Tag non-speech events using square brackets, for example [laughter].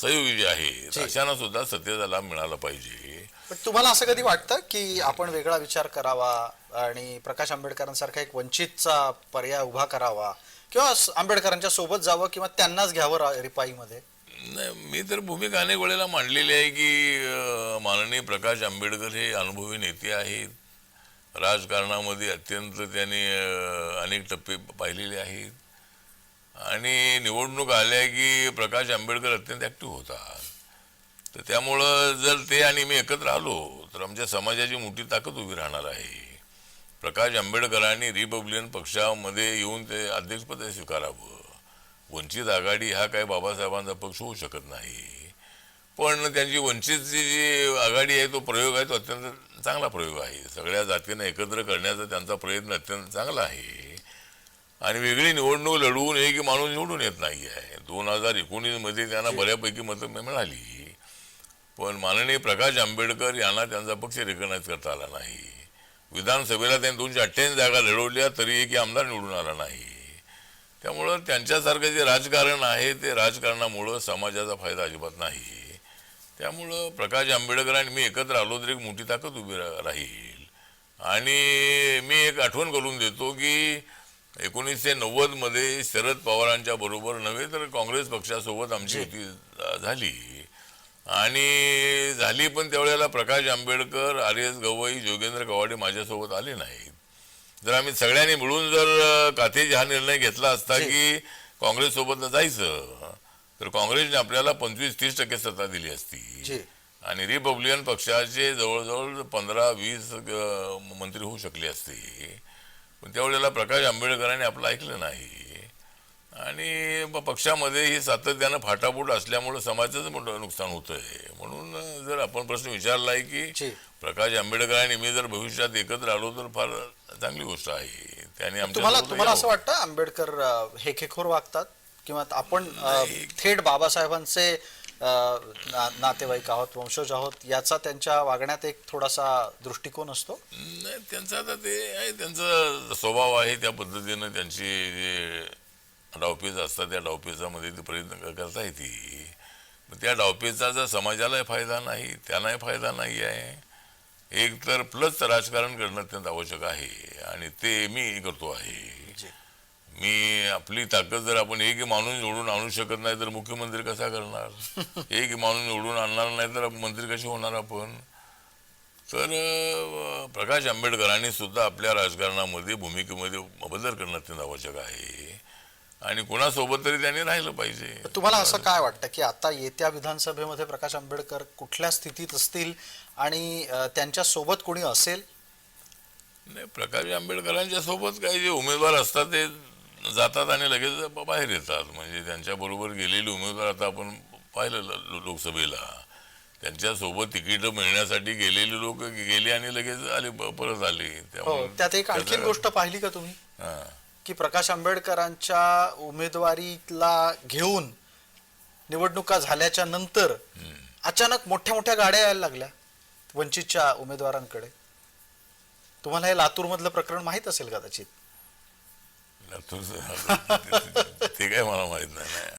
सहयोगी जे. आहेत अशांना सुद्धा सत्तेचा लाभ मिळाला पाहिजे. पण तुम्हाला असं कधी वाटतं की आपण वेगळा विचार करावा आणि प्रकाश आंबेडकरांसारखा एक वंचितचा पर्याय उभा करावा? किंवा आंबेडकरांच्या सोबत जावं किंवा त्यांनाच घ्यावं रिपाईमध्ये? नाही मी तर भूमिका अनेक वेळेला मांडलेली आहे की माननीय प्रकाश आंबेडकर हे अनुभवी नेते आहेत. राजकारणामध्ये अत्यंत त्यांनी अनेक टप्पे पाहिलेले आहेत. आणि निवडणूक आल्या की प्रकाश आंबेडकर अत्यंत ॲक्टिव्ह होता तर त्यामुळं जर ते आणि मी एकत्र आलो तर आमच्या समाजाची मोठी ताकद उभी राहणार आहे. प्रकाश आंबेडकरांनी रिपब्लिकन पक्षामध्ये येऊन ते अध्यक्षपद स्वीकारावं. वंचित आघाडी हा काही बाबासाहेबांचा पक्ष होऊ शकत नाही. पण त्यांची वंचितची जी आघाडी आहे तो प्रयोग आहे तो अत्यंत चांगला प्रयोग आहे. सगळ्या जातींना एकत्र करण्याचा त्यांचा प्रयत्न अत्यंत चांगला आहे. आणि वेगळी निवडणूक लढवून एक माणूस निवडून येत नाही आहे. दोन हजार एकोणीसमध्ये त्यांना बऱ्यापैकी मतं मिळाली. पण माननीय प्रकाश आंबेडकर यांना त्यांचा पक्ष रेकग्नाईज करता आला नाही. विधानसभेला त्यांनी दोनशे अठ्ठ्याऐंशी जागा लढवल्या तरी एक आमदार निवडून आला नाही. त्यामुळं त्यांच्यासारखं जे राजकारण आहे ते राजकारणामुळं समाजाचा फायदा अजिबात नाही. त्यामुळं प्रकाश आंबेडकर आणि मी एकत्र आलो तर एक मोठी ताकद उभी राहील. आणि मी एक आठवण करून देतो की एकोणीसशे नव्वदमध्ये शरद पवारांच्या बरोबर नव्हे तर काँग्रेस पक्षासोबत आमची युती झाली. आणि झाली पण त्यावेळेला प्रकाश आंबेडकर आर एस गवई जोगेंद्र कवाडे माझ्यासोबत आले नाहीत. जर आम्ही सगळ्यांनी मिळून जर काथेजी हा निर्णय घेतला असता की काँग्रेस सोबत जायचं तर काँग्रेसने आपल्याला पंचवीस तीस टक्के सत्ता दिली असती. आणि रिपब्लिकन पक्षाचे जवळजवळ पंधरा वीस मंत्री होऊ शकले असते. पण त्यावेळेला प्रकाश आंबेडकरांनी आपलं ऐकलं नाही. आणि पक्षामध्ये ही सातत्यानं फाटाफूट असल्यामुळं समाजाचं मोठं नुकसान होतंय. म्हणून अ, जर आपण प्रश्न विचारला आहे की प्रकाश आंबेडकर आणि मी जर भविष्यात एकत्र आलो तर फार चांगली गोष्ट आहे. त्याने तुम्हाला तुम्हाला असं. वाटतं आंबेडकर अ, हेकेखोर वागतात? किंवा आपण थेट बाबासाहेबांचे ना- नातेवाईक आहोत वंशज आहोत याचा त्यांच्या वागण्यात एक थोडासा दृष्टिकोन असतो? नाही त्यांचं आता ते आहे त्यांचा स्वभाव आहे त्या पद्धतीनं त्यांची जे डावपेच असतात त्या डावपेचामध्ये ते प्रयत्न करता येते. त्या डावपेचाचा समाजालाही फायदा नाही त्यांनाही फायदा नाही आहे. एक तर प्लस राजकारण करणं अत्यंत आवश्यक आहे आणि ते मी करतो आहे. मी आपली ताकद जर आपण एक माणूस निवडून आणू शकत नाही तर मुख्यमंत्री कसा करणार? [laughs] एक माणूस निवडून आणणार नाही तर मंत्री कसे होणार आपण? तर प्रकाश आंबेडकरांनी सुद्धा आपल्या राजकारणामध्ये भूमिकेमध्ये बदल करणं अत्यंत आवश्यक आहे. आणि कोणासोबत तरी त्यांनी राहिलं पाहिजे. तुम्हाला असं काय वाटतं की आता येत्या विधानसभेमध्ये प्रकाश आंबेडकर कुठल्या स्थितीत असतील आणि त्यांच्यासोबत कोणी असेल? नाही प्रकाश आंबेडकरांच्या सोबत काही जे उमेदवार असतात ते जातात आणि लगेच बाहेर येतात. म्हणजे त्यांच्या बरोबर गेलेले उमेदवार आता आपण पाहिलं लोकसभेला. त्यांच्यासोबत तिकीट मिळण्यासाठी गेलेले लोक गेले आणि लगेच आले परत आले. हो त्यात एक त्याचा- गोष्ट पाहिली का तुम्ही. की प्रकाश आंबेडकरांच्या उमेदवारीला घेऊन निवडणुका झाल्याच्यानंतर अचानक मोठ्या मोठ्या गाड्या यायला लागल्या वंचितच्या उमेदवारांकडे. तुम्हाला हे लातूर मधलं प्रकरण माहीत असेल कदाचित. लातूरचं- ते काय मला माहीत नाही